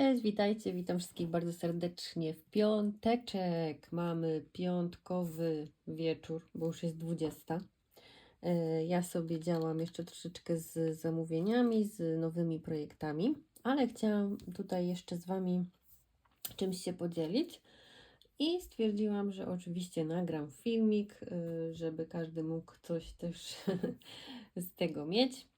Cześć, witajcie, witam wszystkich bardzo serdecznie w piąteczek. Mamy piątkowy wieczór, bo już jest 20. E, Ja sobie działam jeszcze troszeczkę z zamówieniami, z nowymi projektami, ale chciałam tutaj jeszcze z Wami czymś się podzielić. I stwierdziłam, że oczywiście nagram filmik, y, żeby każdy mógł coś też z tego mieć.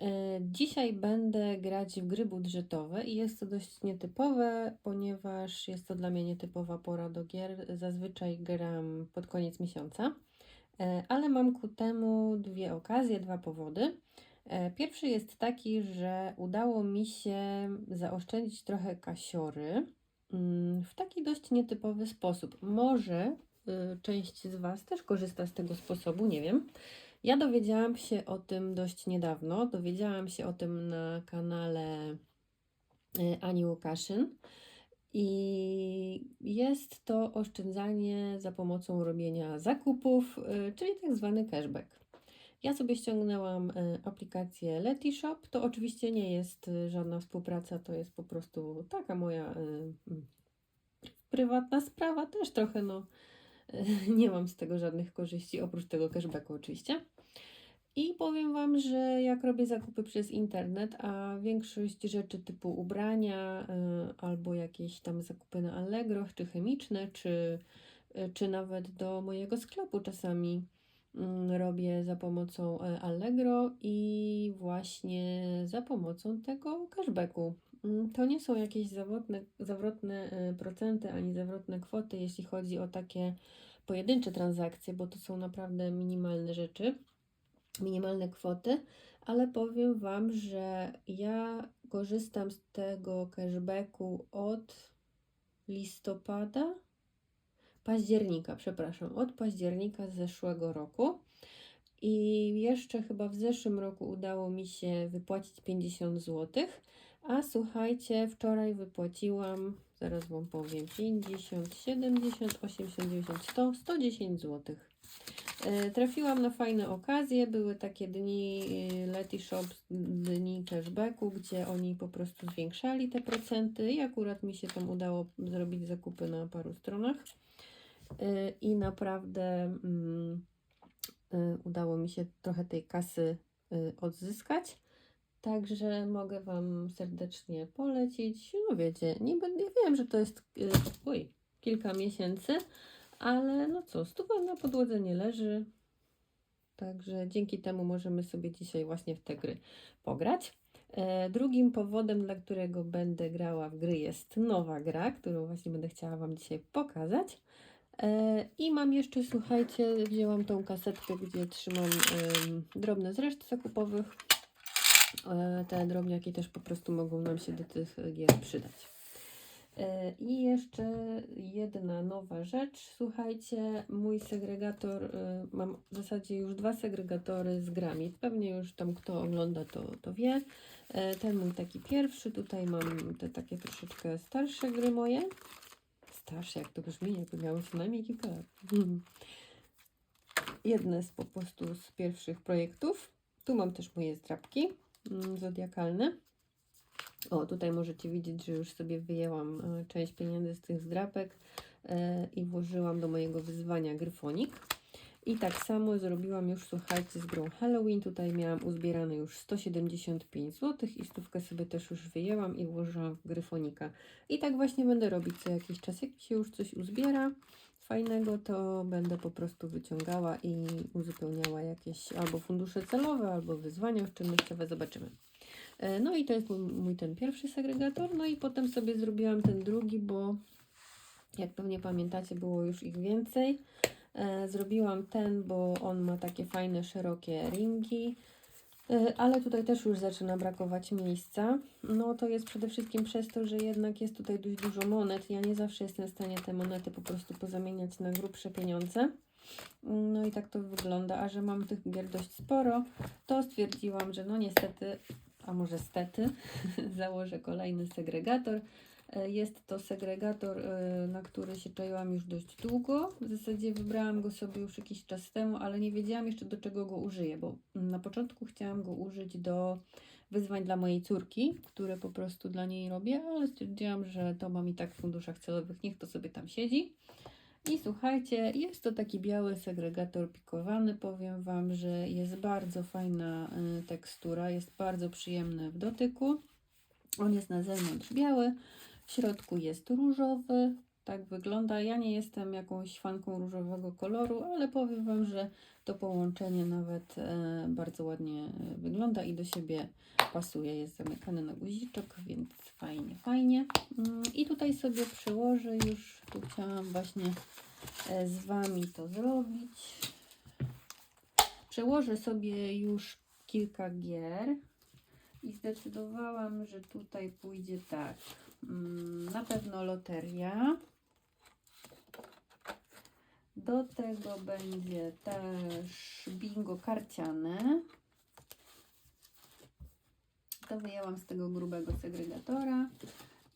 E, Dzisiaj będę grać w gry budżetowe i jest to dość nietypowe, ponieważ jest to dla mnie nietypowa pora do gier. Zazwyczaj gram pod koniec miesiąca, E, ale mam ku temu dwie okazje, dwa powody. E, Pierwszy jest taki, że udało mi się zaoszczędzić trochę kasiory mm, w taki dość nietypowy sposób. Może część z Was też korzysta z tego sposobu, nie wiem. Ja dowiedziałam się o tym dość niedawno. Dowiedziałam się o tym na kanale y, Ani Łukaszyn. I jest to oszczędzanie za pomocą robienia zakupów, y, czyli tak zwany cashback. Ja sobie ściągnęłam y, aplikację Letishop. To oczywiście nie jest żadna współpraca, to jest po prostu taka moja mm, prywatna sprawa. Też trochę, no, nie mam z tego żadnych korzyści, oprócz tego cashbacku oczywiście. I powiem Wam, że jak robię zakupy przez internet, a większość rzeczy typu ubrania y, albo jakieś tam zakupy na Allegro, czy chemiczne, czy, y, czy nawet do mojego sklepu czasami mm, robię za pomocą e, Allegro i właśnie za pomocą tego cashbacku. Mm, To nie są jakieś zawrotne, zawrotne e, procenty ani zawrotne kwoty, jeśli chodzi o takie pojedyncze transakcje, bo to są naprawdę minimalne rzeczy minimalne kwoty, ale powiem Wam, że ja korzystam z tego cashbacku od listopada, października, przepraszam, od października zeszłego roku. I jeszcze chyba w zeszłym roku udało mi się wypłacić 50 zł, a słuchajcie, wczoraj wypłaciłam, zaraz Wam powiem, 50, 70, 80, 90, 100, 110 zł. Trafiłam na fajne okazje. Były takie dni e, Letishop, dni cashbacku, gdzie oni po prostu zwiększali te procenty i akurat mi się tam udało zrobić zakupy na paru stronach. E, I naprawdę mm, e, udało mi się trochę tej kasy odzyskać. Także mogę Wam serdecznie polecić. No wiecie, niby ja wiem, że to jest e, oj, kilka miesięcy, ale no co, stuwa na podłodze nie leży. Także dzięki temu możemy sobie dzisiaj właśnie w te gry pograć. E, drugim powodem, dla którego będę grała w gry, jest nowa gra, którą właśnie będę chciała Wam dzisiaj pokazać. E, I mam jeszcze, słuchajcie, wzięłam tą kasetkę, gdzie trzymam em, drobne z reszty zakupowych. E, te drobniaki też po prostu mogą nam się do tych gier przydać. E, I jeszcze jedna nowa rzecz. Słuchajcie, mój segregator, e, mam w zasadzie już dwa segregatory z grami. Pewnie już tam kto ogląda, to, to wie. Ten mój taki pierwszy, tutaj mam te takie troszeczkę starsze gry moje. Starsze, jak to brzmi, jakby miały co najmniej kilka lat. Jedne z po prostu z pierwszych projektów. Tu mam też moje zdrabki mm, zodiakalne. O, tutaj możecie widzieć, że już sobie wyjęłam e, część pieniędzy z tych zdrapek e, i włożyłam do mojego wyzwania Gryfonik. I tak samo zrobiłam już, słuchajcie, z grą Halloween. Tutaj miałam uzbierane już 175 zł i stówkę sobie też już wyjęłam i włożyłam Gryfonika. I tak właśnie będę robić co jakiś czas. Jak się już coś uzbiera fajnego, to będę po prostu wyciągała i uzupełniała jakieś albo fundusze celowe, albo wyzwania oszczędnościowe. Zobaczymy. E, No i to jest mój, mój ten pierwszy segregator. No i potem sobie zrobiłam ten drugi, bo jak pewnie pamiętacie, było już ich więcej. E, Zrobiłam ten, bo on ma takie fajne, szerokie ringi. E, Ale tutaj też już zaczyna brakować miejsca. No to jest przede wszystkim przez to, że jednak jest tutaj dość dużo monet. Ja nie zawsze jestem w stanie te monety po prostu pozamieniać na grubsze pieniądze. No i tak to wygląda, a że mam tych gier dość sporo, to stwierdziłam, że no niestety, a może stety, założę kolejny segregator. E, Jest to segregator, e, na który się czaiłam już dość długo. W zasadzie wybrałam go sobie już jakiś czas temu, ale nie wiedziałam jeszcze do czego go użyję, bo na początku chciałam go użyć do wyzwań dla mojej córki, które po prostu dla niej robię, ale stwierdziłam, że to mam i tak w funduszach celowych, niech to sobie tam siedzi. I słuchajcie, jest to taki biały segregator pikowany. Powiem Wam, że jest bardzo fajna y, tekstura, jest bardzo przyjemny w dotyku. On jest na zewnątrz biały, w środku jest różowy. Tak wygląda. Ja nie jestem jakąś fanką różowego koloru, ale powiem Wam, że to połączenie nawet e, bardzo ładnie e, wygląda i do siebie pasuje. Jest zamykany na guziczek, więc fajnie, fajnie. Mm, I tutaj sobie przyłożę już, tu chciałam właśnie e, z Wami to zrobić. Przełożę sobie już kilka gier i zdecydowałam, że tutaj pójdzie tak. Mm, Na pewno loteria. Do tego będzie też bingo karciane. To wyjęłam z tego grubego segregatora.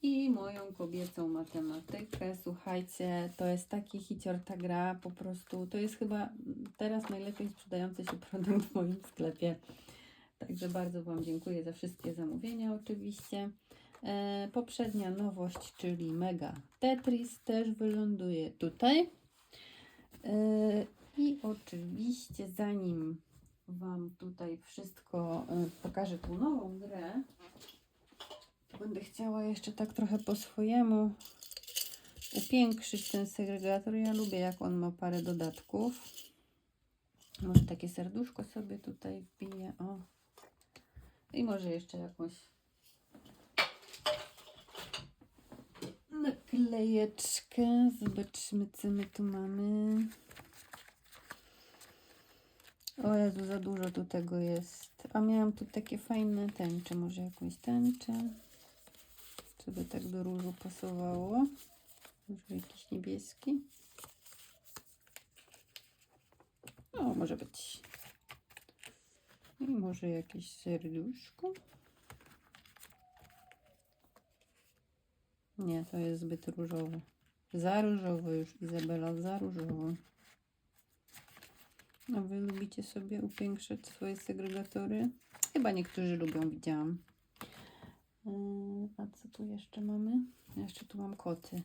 I moją kobiecą matematykę. Słuchajcie, to jest taki hicior ta gra, po prostu to jest chyba teraz najlepiej sprzedający się produkt w moim sklepie. Także bardzo Wam dziękuję za wszystkie zamówienia oczywiście. E, poprzednia nowość, czyli Mega Tetris też wyląduje tutaj. E, I oczywiście zanim Wam tutaj wszystko e, pokażę tą nową grę, będę chciała jeszcze tak trochę po swojemu upiększyć ten segregator. Ja lubię jak on ma parę dodatków. Może takie serduszko sobie tutaj wbiję. O. I może jeszcze jakąś naklejeczkę. Zobaczymy, co my tu mamy. O Jezu, za dużo tu tego jest. A miałam tu takie fajne tęcze. Może jakąś tęczę. Żeby tak do różu pasowało. Może jakiś niebieski. O, może być. I może jakieś serduszko. Nie, to jest zbyt różowe. Za różowo już, Izabela, za różowo. A wy lubicie sobie upiększać swoje segregatory? Chyba niektórzy lubią, widziałam. Yy, A co tu jeszcze mamy? Jeszcze tu mam koty.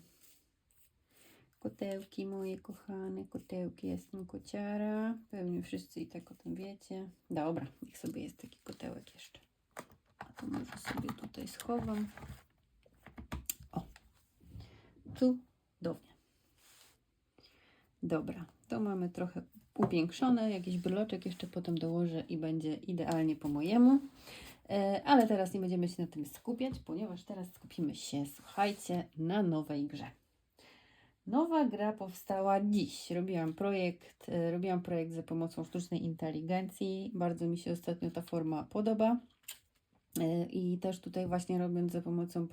Kotełki moje kochane, kotełki, jestem kociara. Pewnie wszyscy i tak o tym wiecie. Dobra, niech sobie jest taki kotełek jeszcze. A to może sobie tutaj schowam. Cudownie. Dobra, to mamy trochę upiększone. Jakiś bryloczek jeszcze potem dołożę i będzie idealnie po mojemu. E, Ale teraz nie będziemy się na tym skupiać, ponieważ teraz skupimy się, słuchajcie, na nowej grze. Nowa gra powstała dziś. Robiłam projekt, e, robiłam projekt za pomocą sztucznej inteligencji. Bardzo mi się ostatnio ta forma podoba. E, I też tutaj właśnie robiąc za pomocą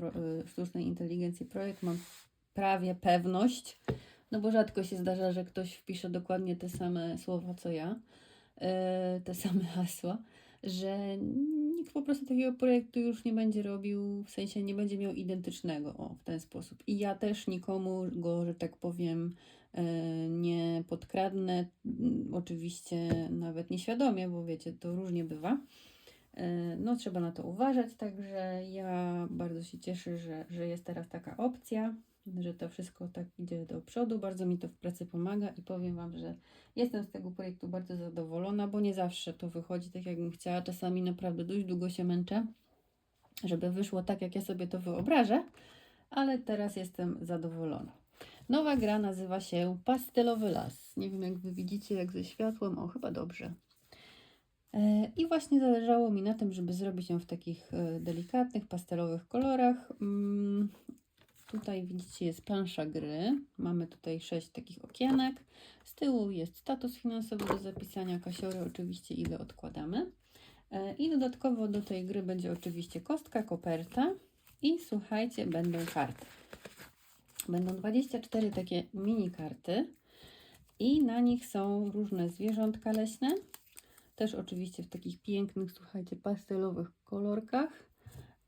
sztucznej inteligencji projekt mam prawie pewność, no bo rzadko się zdarza, że ktoś wpisze dokładnie te same słowa co ja, e, te same hasła, że nikt po prostu takiego projektu już nie będzie robił, w sensie nie będzie miał identycznego, o, w ten sposób. I ja też nikomu go, że tak powiem, e, nie podkradnę, Mm, oczywiście nawet nieświadomie, bo wiecie, to różnie bywa. E, No, trzeba na to uważać, także ja bardzo się cieszę, że, że jest teraz taka opcja, że to wszystko tak idzie do przodu. Bardzo mi to w pracy pomaga i powiem Wam, że jestem z tego projektu bardzo zadowolona, bo nie zawsze to wychodzi tak, jakbym chciała. Czasami naprawdę dość długo się męczę, żeby wyszło tak, jak ja sobie to wyobrażę, ale teraz jestem zadowolona. Nowa gra nazywa się Pastelowy Las. Nie wiem, jak Wy widzicie, jak ze światłem. O, chyba dobrze. E, I właśnie zależało mi na tym, żeby zrobić ją w takich e, delikatnych, pastelowych kolorach. Tutaj widzicie jest plansza gry. Mamy tutaj sześć takich okienek. Z tyłu jest status finansowy do zapisania, kasiory oczywiście ile odkładamy. E, I dodatkowo do tej gry będzie oczywiście kostka, koperta i słuchajcie, będą karty. Będą 24 takie mini karty i na nich są różne zwierzątka leśne. Też oczywiście w takich pięknych, słuchajcie, pastelowych kolorkach.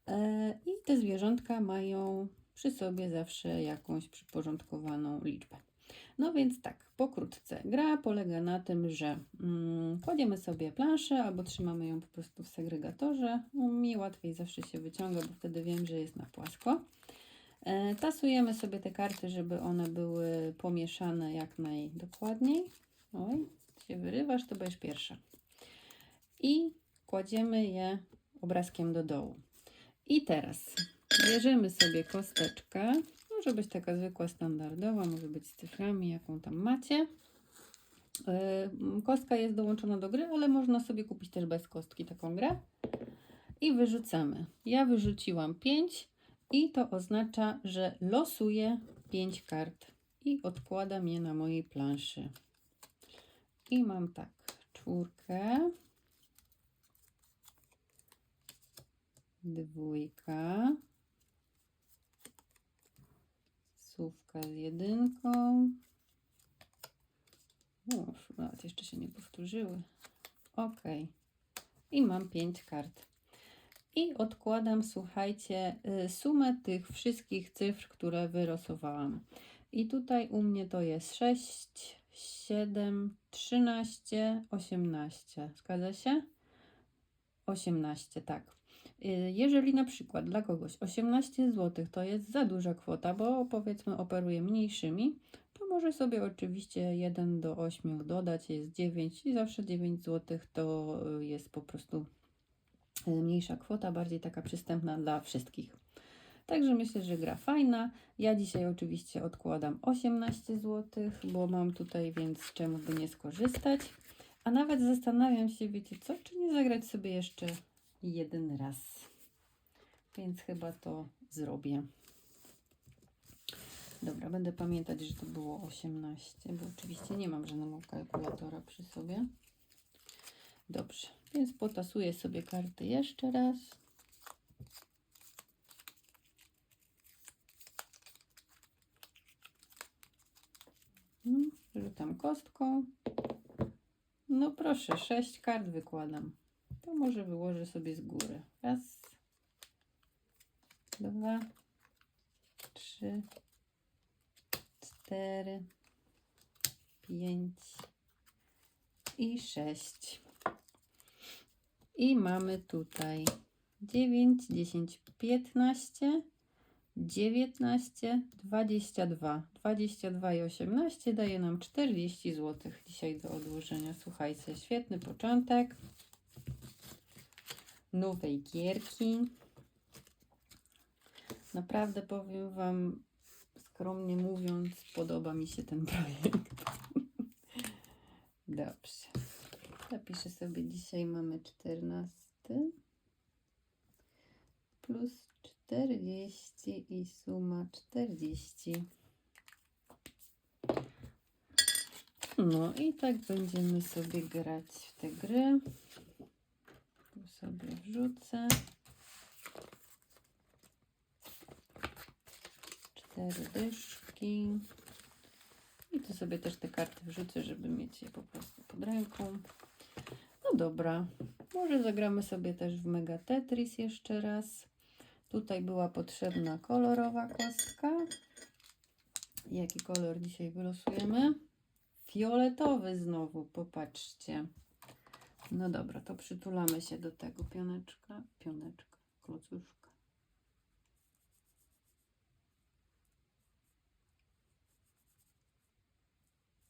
E, I te zwierzątka mają przy sobie zawsze jakąś przyporządkowaną liczbę. No więc tak, pokrótce. Gra polega na tym, że mm, kładziemy sobie planszę albo trzymamy ją po prostu w segregatorze. No, mi łatwiej zawsze się wyciąga, bo wtedy wiem, że jest na płasko. E, tasujemy sobie te karty, żeby one były pomieszane jak najdokładniej. Oj, się wyrywasz, to będziesz pierwsza. I kładziemy je obrazkiem do dołu. I teraz bierzemy sobie kosteczkę. Może być taka zwykła, standardowa, może być z cyframi, jaką tam macie. Yy, Kostka jest dołączona do gry, ale można sobie kupić też bez kostki taką grę. I wyrzucamy. Ja wyrzuciłam 5 i to oznacza, że losuję 5 kart i odkładam je na mojej planszy. I mam tak, czwórkę, dwójka, słówka z jedynką. O, nawet jeszcze się nie powtórzyły. Ok. I mam pięć kart. I odkładam, słuchajcie, y, sumę tych wszystkich cyfr, które wyrosowałam. I tutaj u mnie to jest 6, 7, 13, 18. Zgadza się? 18, tak. Y, Jeżeli na przykład dla kogoś 18 zł to jest za duża kwota, bo powiedzmy operuje mniejszymi, to może sobie oczywiście 1 do 8 dodać, jest 9 i zawsze 9 zł to y, jest po prostu y, mniejsza kwota, bardziej taka przystępna dla wszystkich. Także myślę, że gra fajna. Ja dzisiaj oczywiście odkładam 18 zł, bo mam tutaj, więc czemu by nie skorzystać. A nawet zastanawiam się, wiecie co, czy nie zagrać sobie jeszcze jeden raz. Więc chyba to zrobię. Dobra, będę pamiętać, że to było 18, bo oczywiście nie mam żadnego kalkulatora przy sobie. Dobrze, więc potasuję sobie karty jeszcze raz. No, Rzucam kostką. No proszę, sześć kart wykładam. To może wyłożę sobie z góry. Raz, dwa, trzy, cztery, pięć i sześć. I mamy tutaj 9, 10, 15, 19, 22. 22 i 18 daje nam 40 zł dzisiaj do odłożenia. Słuchajcie, świetny początek nowej gierki. Naprawdę powiem Wam, skromnie mówiąc, podoba mi się ten projekt. Dobrze. Zapiszę sobie dzisiaj mamy 14 plus 40 i suma 40. No i tak będziemy sobie grać w te gry. Sobie wrzucę. Cztery dyszki. I tu sobie też te karty wrzucę, żeby mieć je po prostu pod ręką. No dobra, może zagramy sobie też w Mega Tetris jeszcze raz. Tutaj była potrzebna kolorowa kostka. Jaki kolor dzisiaj wylosujemy? Fioletowy znowu, popatrzcie. No dobra, to przytulamy się do tego pioneczka, pioneczka, klocuszka.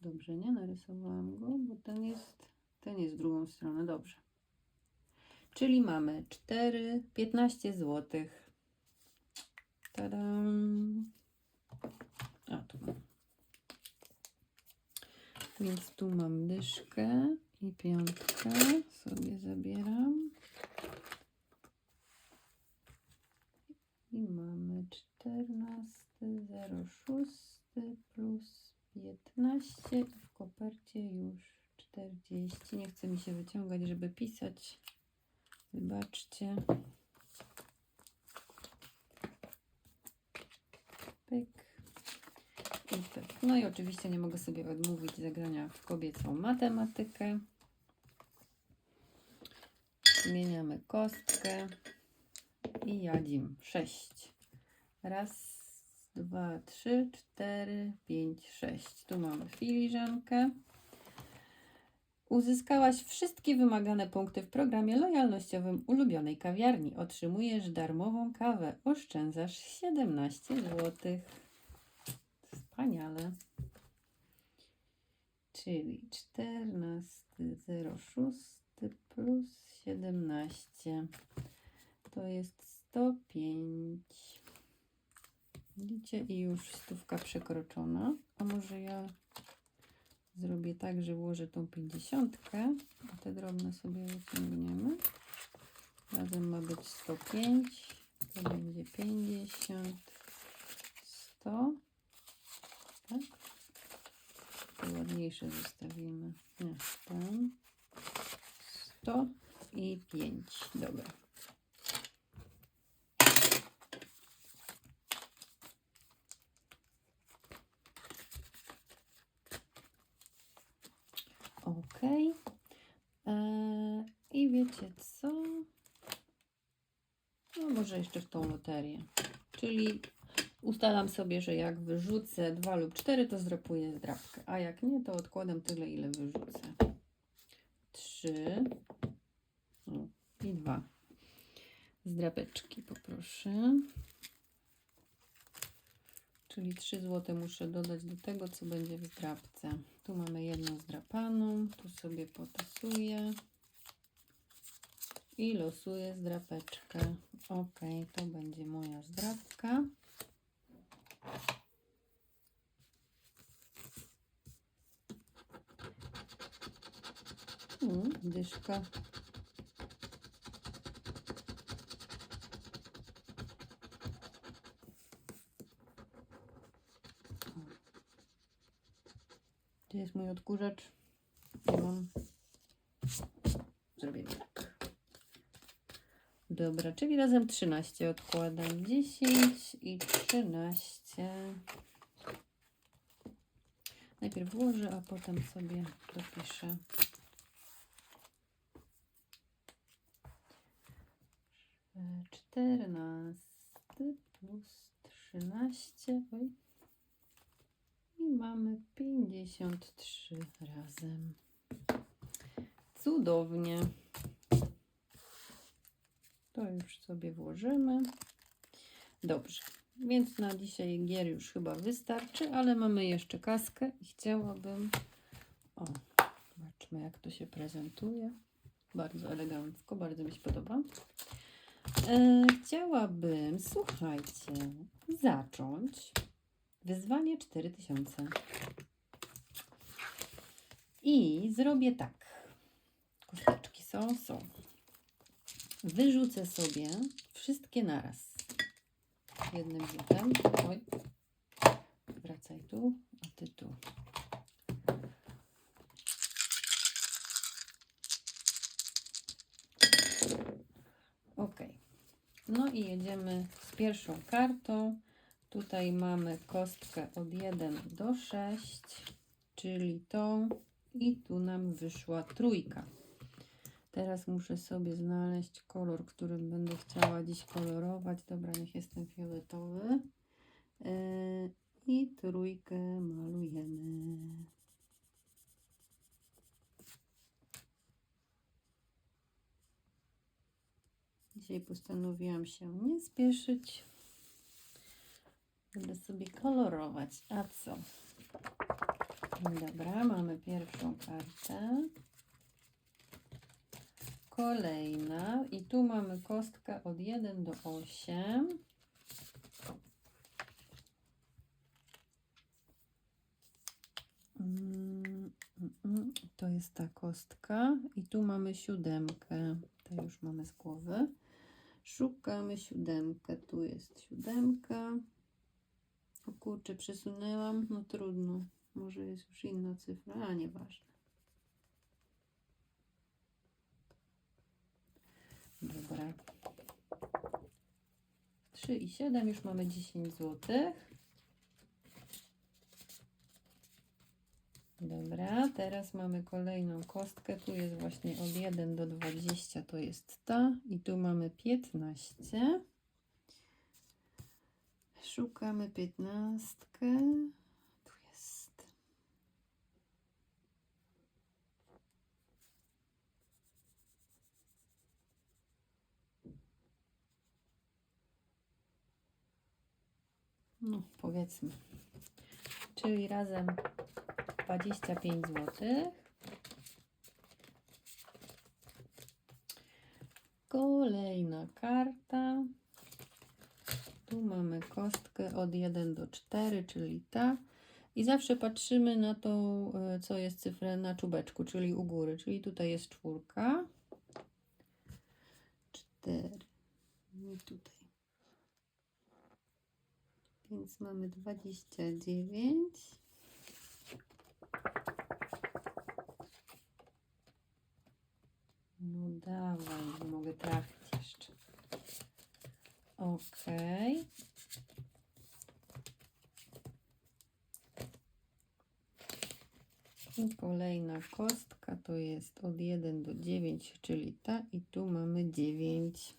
Dobrze, nie narysowałam go, bo ten jest, ten jest drugą stronę, dobrze. Czyli mamy 4, 15 zł. Tadam. A, tu mam. Więc tu mam dyszkę i piątkę. Sobie zabieram. I mamy 14,06 plus 15 i w kopercie już 40. Nie chce mi się wyciągać, żeby pisać. Wybaczcie. Pyk. No i oczywiście nie mogę sobie odmówić zagrania w kobiecą matematykę. Zmieniamy kostkę i jadzim. 6. Raz, dwa, trzy, cztery, pięć, sześć. Tu mamy filiżankę. Uzyskałaś wszystkie wymagane punkty w programie lojalnościowym ulubionej kawiarni. Otrzymujesz darmową kawę. Oszczędzasz 17 zł. Wspaniale. Czyli 14,06 plus 17 to jest 105. Widzicie? I już stówka przekroczona. A może ja zrobię tak, że włożę tą 50, a te drobne sobie wyciągniemy. Razem ma być 105, to będzie 50, 100, tak? To ładniejsze zostawimy. Nie, ten, 100 i 5. Dobra. Ok. Eee, I wiecie co? No może jeszcze w tą loterię. Czyli ustalam sobie, że jak wyrzucę 2 lub 4, to zdrapuję zdrapkę. A jak nie, to odkładam tyle, ile wyrzucę. 3 i 2. Zdrapeczki poproszę. Czyli 3 zł muszę dodać do tego, co będzie w zdrapce. Tu mamy jedną zdrapaną, tu sobie potasuję i losuję zdrapeczkę. Ok, to będzie moja zdrapka. Mm, dyszka. Jest mój odkurzacz? Nie mam. Zrobię tak. Dobra, czyli razem 13 odkładam. 10 i 13. Najpierw włożę, a potem sobie dopiszę. E, 14 plus 13. Oj. I mamy 53 razem. Cudownie. To już sobie włożymy. Dobrze. Więc na dzisiaj gier już chyba wystarczy, ale mamy jeszcze kaskę i chciałabym. O, zobaczmy jak to się prezentuje. Bardzo elegancko, bardzo mi się podoba. E, chciałabym, słuchajcie, zacząć wyzwanie 4000. I zrobię tak. Kosteczki są, są. Wyrzucę sobie wszystkie naraz. Jednym rzutem. Oj. Wracaj tu, a ty tu. Ok. No i jedziemy z pierwszą kartą. Tutaj mamy kostkę od 1 do 6, czyli tą i tu nam wyszła trójka. Teraz muszę sobie znaleźć kolor, którym będę chciała dziś kolorować. Dobra, niech jestem fioletowy. Yy, I trójkę malujemy. Dzisiaj postanowiłam się nie spieszyć. Będę sobie kolorować. A co? Dobra, mamy pierwszą kartę. Kolejna. I tu mamy kostkę od 1 do 8. Mm, mm, mm. To jest ta kostka. I tu mamy siódemkę. To już mamy z głowy. Szukamy siódemkę. Tu jest siódemka. O kurczę, przesunęłam. No trudno. Może jest już inna cyfra, a nieważne. Dobra. 3 i 7, już mamy 10 złotych. Dobra, teraz mamy kolejną kostkę. Tu jest właśnie od 1 do 20 to jest ta. I tu mamy 15. Szukamy 15. No, powiedzmy. Czyli razem 25 zł. Kolejna karta. Tu mamy kostkę od 1 do 4, czyli ta. I zawsze patrzymy na tą, e, co jest cyfrę na czubeczku, czyli u góry. Czyli tutaj jest czwórka. 4. I tutaj. Więc mamy 29. No dawaj, nie mogę trafić jeszcze. Okej. I kolejna kostka to jest od 1 do 9, czyli ta i tu mamy 9.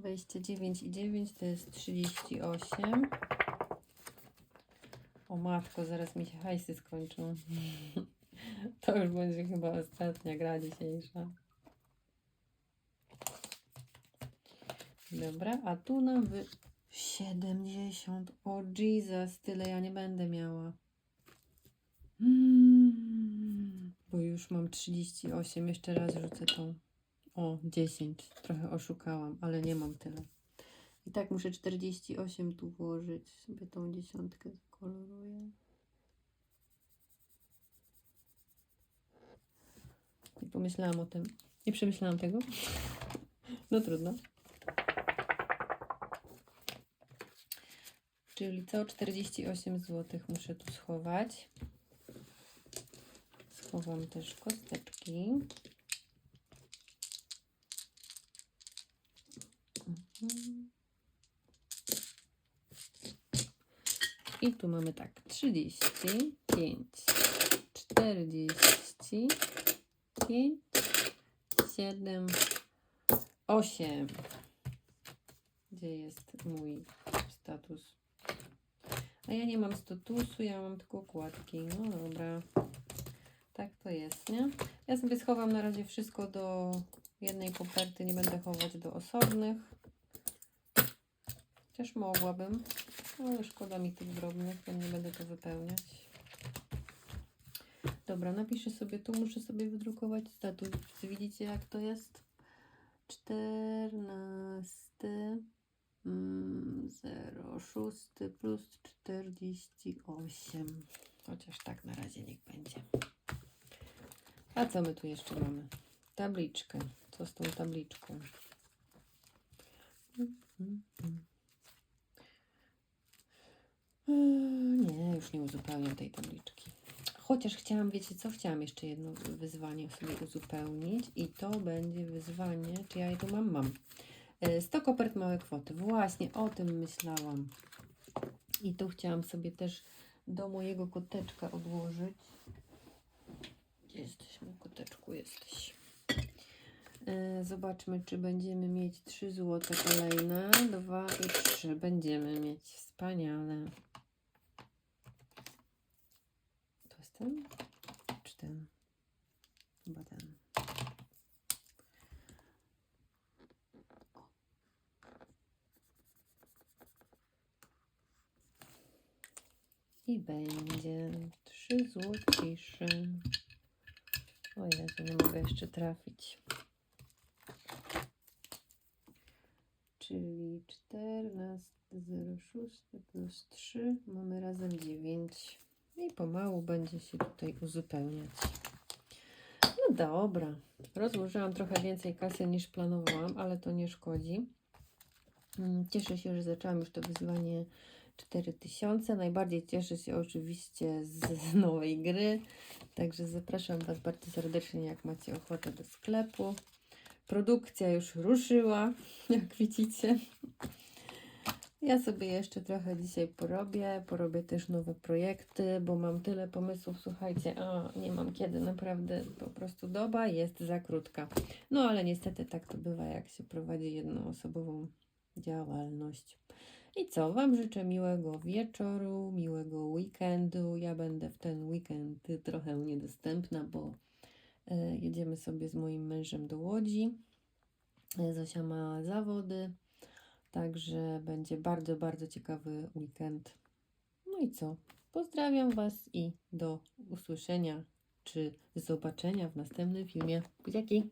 Dwadzieścia dziewięć i dziewięć to jest trzydzieści osiem. O matko, zaraz mi się hajsy skończą. To już będzie chyba ostatnia gra dzisiejsza. Dobra, a tu nam wy... 70. O Jesus, tyle ja nie będę miała. Bo już mam 38. Jeszcze raz rzucę tą. O, 10. Trochę oszukałam, ale nie mam tyle. I tak muszę 48 tu włożyć. Sobie tą dziesiątkę zakoloruję. Nie pomyślałam o tym. Nie przemyślałam tego. No trudno. Czyli co 48 zł muszę tu schować. Schowam też kosteczki. I tu mamy tak 35, 45, 7, 8. Gdzie jest mój status? A ja nie mam statusu, ja mam tylko układki. No dobra. Tak to jest, nie? Ja sobie schowam na razie wszystko do jednej koperty, nie będę chować do osobnych. Chociaż mogłabym, ale szkoda mi tych drobnych, to nie będę to wypełniać. Dobra, napiszę sobie tu, muszę sobie wydrukować status. Widzicie jak to jest? 14 mm, 06 plus 48. Chociaż tak na razie niech będzie. A co my tu jeszcze mamy? Tabliczkę. Co z tą tabliczką? Mm, mm, mm. Eee, Nie, już nie uzupełniam tej tabliczki. Chociaż chciałam, wiecie co? Chciałam jeszcze jedno wyzwanie sobie uzupełnić i to będzie wyzwanie, czy ja je tu mam? Mam. E, 100 kopert małe kwoty. Właśnie o tym myślałam. I tu chciałam sobie też do mojego koteczka odłożyć. Gdzie jesteś, mój koteczku? Jesteś. E, Zobaczmy, czy będziemy mieć 3 złote kolejne. 2 i 3 będziemy mieć. Wspaniale. To jest ten? Czy ten? Chyba ten. I będzie 3 złocisze. O Jezu, nie mogę jeszcze trafić. Czyli 14,06 plus 3 mamy razem 9. I pomału będzie się tutaj uzupełniać. No dobra. Rozłożyłam trochę więcej kasy niż planowałam, ale to nie szkodzi. Mm, Cieszę się, że zaczęłam już to wyzwanie 4000. Najbardziej cieszę się oczywiście z nowej gry. Także zapraszam Was bardzo serdecznie, jak macie ochotę do sklepu. Produkcja już ruszyła, jak widzicie. Ja sobie jeszcze trochę dzisiaj porobię, porobię też nowe projekty, bo mam tyle pomysłów, słuchajcie, a nie mam kiedy, naprawdę po prostu doba jest za krótka. No ale niestety tak to bywa, jak się prowadzi jednoosobową działalność. I co, Wam życzę miłego wieczoru, miłego weekendu. Ja będę w ten weekend trochę niedostępna, bo e, jedziemy sobie z moim mężem do Łodzi. E, Zosia ma zawody. Także będzie bardzo, bardzo ciekawy weekend. No i co? Pozdrawiam Was i do usłyszenia czy zobaczenia w następnym filmie. Buziaki!